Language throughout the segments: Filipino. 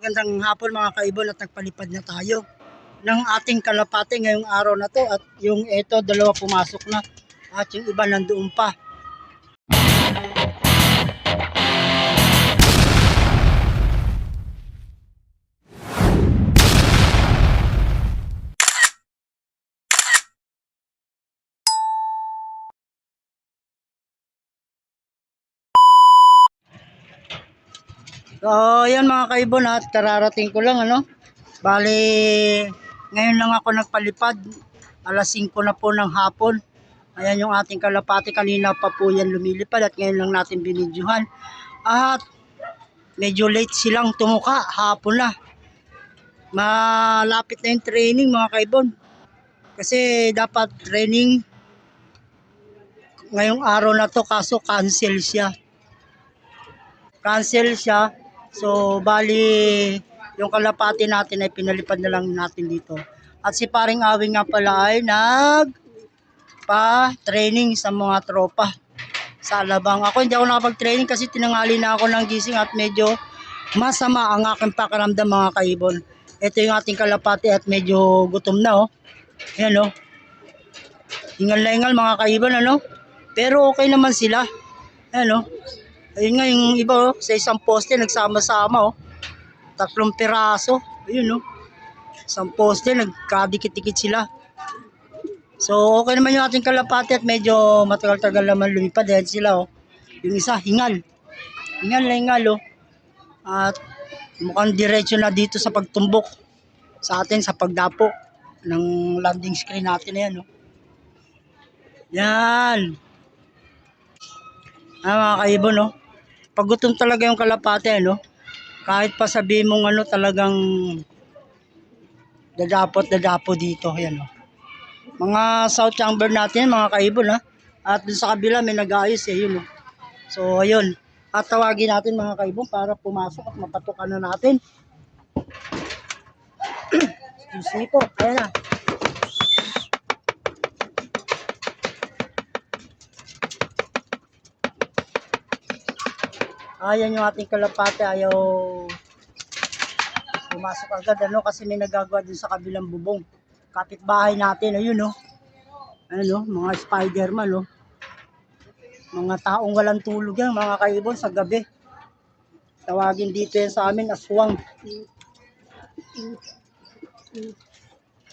Magandang hapon mga kaibon at nagpalipad na tayo ng ating kalapate ngayong araw na to at yung eto dalawa pumasok na at yung iba nandoon pa. So, yan mga kaibon at kararating ko lang ano. Bali, ngayon lang ako nagpalipad. Alas 5 na po ng hapon. Ayan yung ating kalapati. Kanina pa po yan lumilipad at ngayon lang natin binidyohan. At medyo late silang tumuka. Hapon na. Malapit na yung training mga kaibon. Kasi dapat training ngayong araw na to kaso cancel siya cancel siya. So, bali, yung kalapati natin ay pinalipad na lang natin dito. At si paring awing nga pala ay nag pa-training sa mga tropa sa Alabang. Ako hindi ako nakapag-training kasi tinangali na ako ng gising at medyo masama ang aking pakiramdam mga kaibon. Ito yung ating kalapati at medyo gutom na oh. Ayan oh. Ingal na ingal mga kaibon ano. Pero okay naman sila. Ayan oh. Ayun nga yung iba oh, sa isang poste nagsama-sama oh. Tatlong piraso. Ayun oh. Isang poste nagkadikit-dikit sila. So okay naman yung ating kalapati at medyo matagal-tagal naman lumipad dahil sila oh. Yung isa hingal. Hingal na hingal oh. At mukhang diretso na dito sa pagtumbok sa atin sa pagdapo ng landing screen natin na yan oh. Yan. Ah, mga kaibon, no? Pag gutom talaga yung kalapate, no? Kahit pa sabihin mong ano, talagang dadapot, dadapo dito. Yan, no? Mga south chamber natin, mga kaibon, ha? At sa kabila, may nag-aayos, eh, yun, no? So, ayun. At tawagin natin, mga kaibon, para pumasok at mapatukan na natin. Excuse me po. Ayan na. Ayan yung ating kalapate, ayaw pumasok agad ano kasi may nagagawa din sa kabilang bubong. Kapitbahay natin, ayun no. Ayun no, mga Spider-Man no. Mga taong walang tulog yan, mga kaibon sa gabi. Tawagin dito yan sa amin, aswang.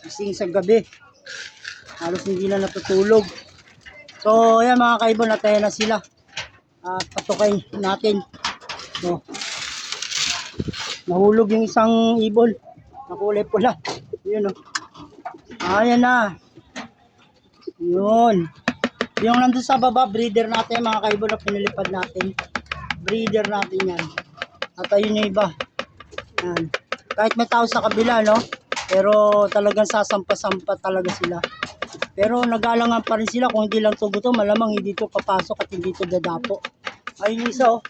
Gising sa gabi. Halos hindi na natutulog. So, ayan mga kaibon, nataya na sila at patukain natin. So, nahulog yung isang ibon na kulay pula. Yun o. Ayan na. Yun. Yung nandun sa baba, breeder natin mga kaibon na pinilipad natin. Breeder natin yan. At ayun yung iba. Yan. Kahit may tao sa kabila, no? Pero talagang sasampa-sampa talaga sila. Pero nagalangan pa rin sila kung hindi lang to gutom, malamang hindi to papasok at hindi to dadapo. Ayun yung isa oh.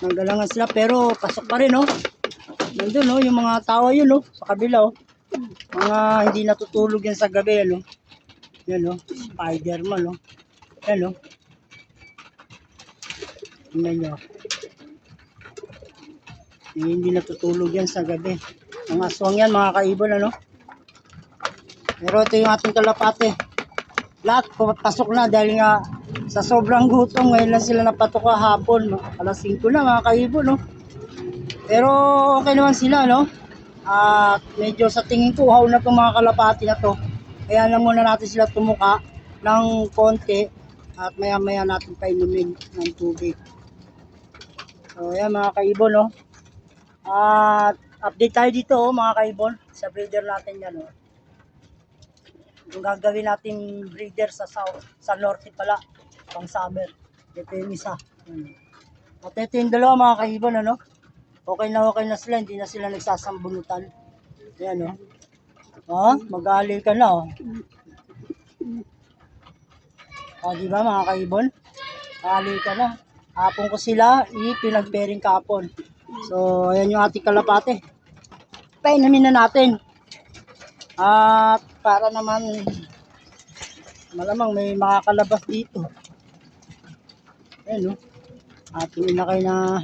Nagalangan sila pero pasok pa rin oh. Nandun oh, yung mga tao yun oh, sa kabila oh. Mga hindi natutulog yan sa gabi ano. Yan oh, Spider-Man oh. Yan oh. Tingnan nyo. Hindi natutulog yan sa gabi. Mga aswang yan, mga kaibon, ano? Pero ito yung ating kalapate. Lahat papasok na dahil nga sa sobrang gutom, ngayon lang sila napatok hapon. No? Alas 5 na, mga kaibon, no? Pero okay naman sila, no? At medyo sa tingin ko, uhaw na itong mga kalapati na to. Kaya na muna natin sila tumuka ng konti at maya-maya natin painumin ng tubig. So, yan mga kaibon, no? At update tayo dito, oh, mga kaibon, sa breeder natin yan. Oh. Yung gagawin natin breeder sa south, sa norte pala, pang summer. Ito yung isa. Yan. At ito yung dalawa, mga kaibon, ano? Okay na okay na sila, hindi na sila nagsasambunutan. Yan, oh. Oh, mag-aalil ka na, oh. Oh, di ba, mga kaibon? Aalil ka na. Hapon ko sila, ipinag-pairing kapon. So, ayan yung ating kalapate. Painumin na natin. At para naman malamang may makakalabas dito. Ayan no. ating inakay na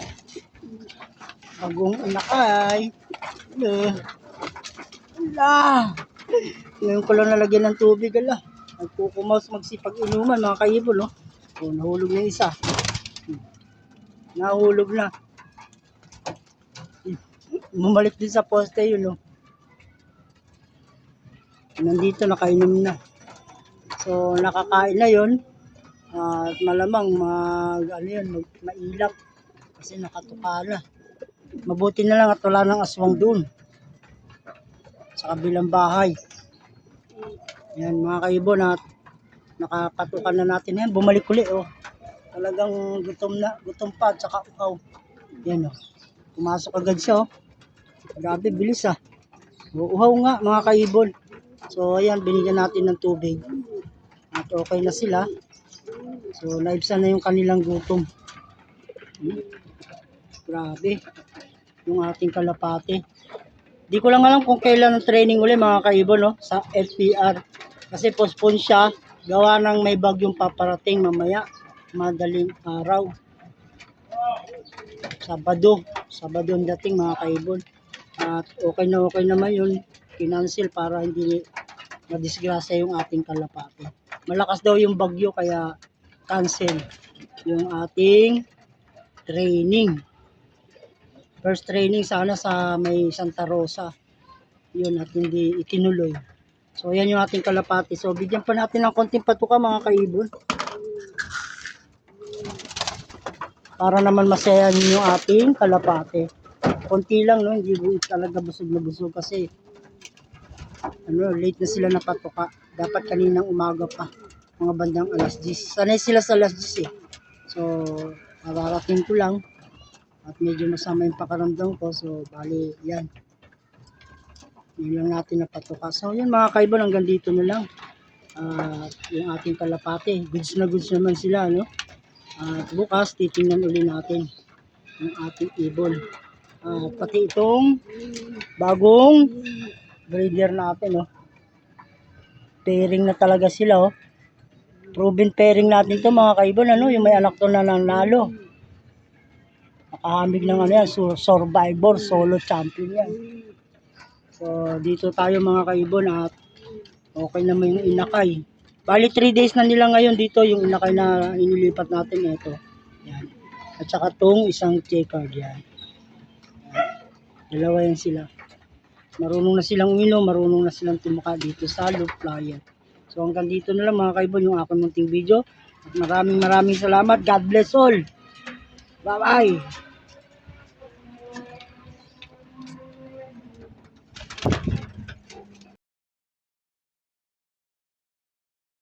bagong inakay. Hello. Ala. Ngayon ko lang nalagyan ng tubig, ala. Nagkukumaus magsipag inuman, mga kaibol? Oh, nahulog na isa. Nahulog na. Bumalik din sa poste yun, no? Nandito, nakainom na. So, nakakain na yun. At malamang mag, ano yun, mag, mailap. Kasi nakatuka na. Mabuti na lang at wala ng aswang doon. Sa kabilang bahay. Yan mga kaibon at nakapatukan na natin yan. Bumalik uli oh. Talagang gutom na, gutom pa at saka uhaw. Yan oh. Pumasok agad siya oh. Grabe, bilis ah. Uhaw nga mga kaibon. So ayan, binigyan natin ng tubig. At okay na sila. So naibsan na yung kanilang gutom. Grabe. Yung ating kalapate. Di ko lang alam kung kailan ang training uli mga kaibon no, sa FPR. Kasi postpone siya. Gawa ng may bagyong paparating mamaya. Madaling araw. Sabado. Sabado ang dating mga kaibon. At okay na okay naman yun. Kinancel para hindi madisgrasya yung ating kalapate. Malakas daw yung bagyo kaya cancel yung ating training. First training sana sa may Santa Rosa. Yun at hindi itinuloy. So yan yung ating kalapati. So bigyan pa natin ng konting patuka mga kaibon. Para naman masaya yung ating kalapate. Konti lang no, hindi talaga busog na busog kasi ano, late na sila napatuka. Dapat kaninang umaga pa. Mga bandang alas 10. Sanay sila sa alas 10 eh. So, mararating ko lang. At medyo masama yung pakaramdam ko. So, bali, yan. Yun lang natin napatuka. So, yun mga kaibon, hanggang dito na lang. At yung ating kalapate. Goods na goods naman sila, no? At bukas, titingnan uli natin yung ating ibon. At pati itong bagong breeder natin, oh. Pairing na talaga sila, oh. Proven pairing natin to mga kaibon, ano, yung may anak to na nanalo. Nakahamig ng ano yan, sur- survivor, solo champion yan. So, dito tayo mga kaibon at okay naman yung inakay. Bali, 3 days na nila ngayon dito yung inakay na inilipat natin, ito. Yan. At saka tong isang checkered yan. Dalawa yan sila. Marunong na silang uminom, marunong na silang tumuka dito sa loop flyer. So hanggang dito na lang mga kaibon yung aking munting video. At maraming maraming salamat. God bless all. Bye-bye.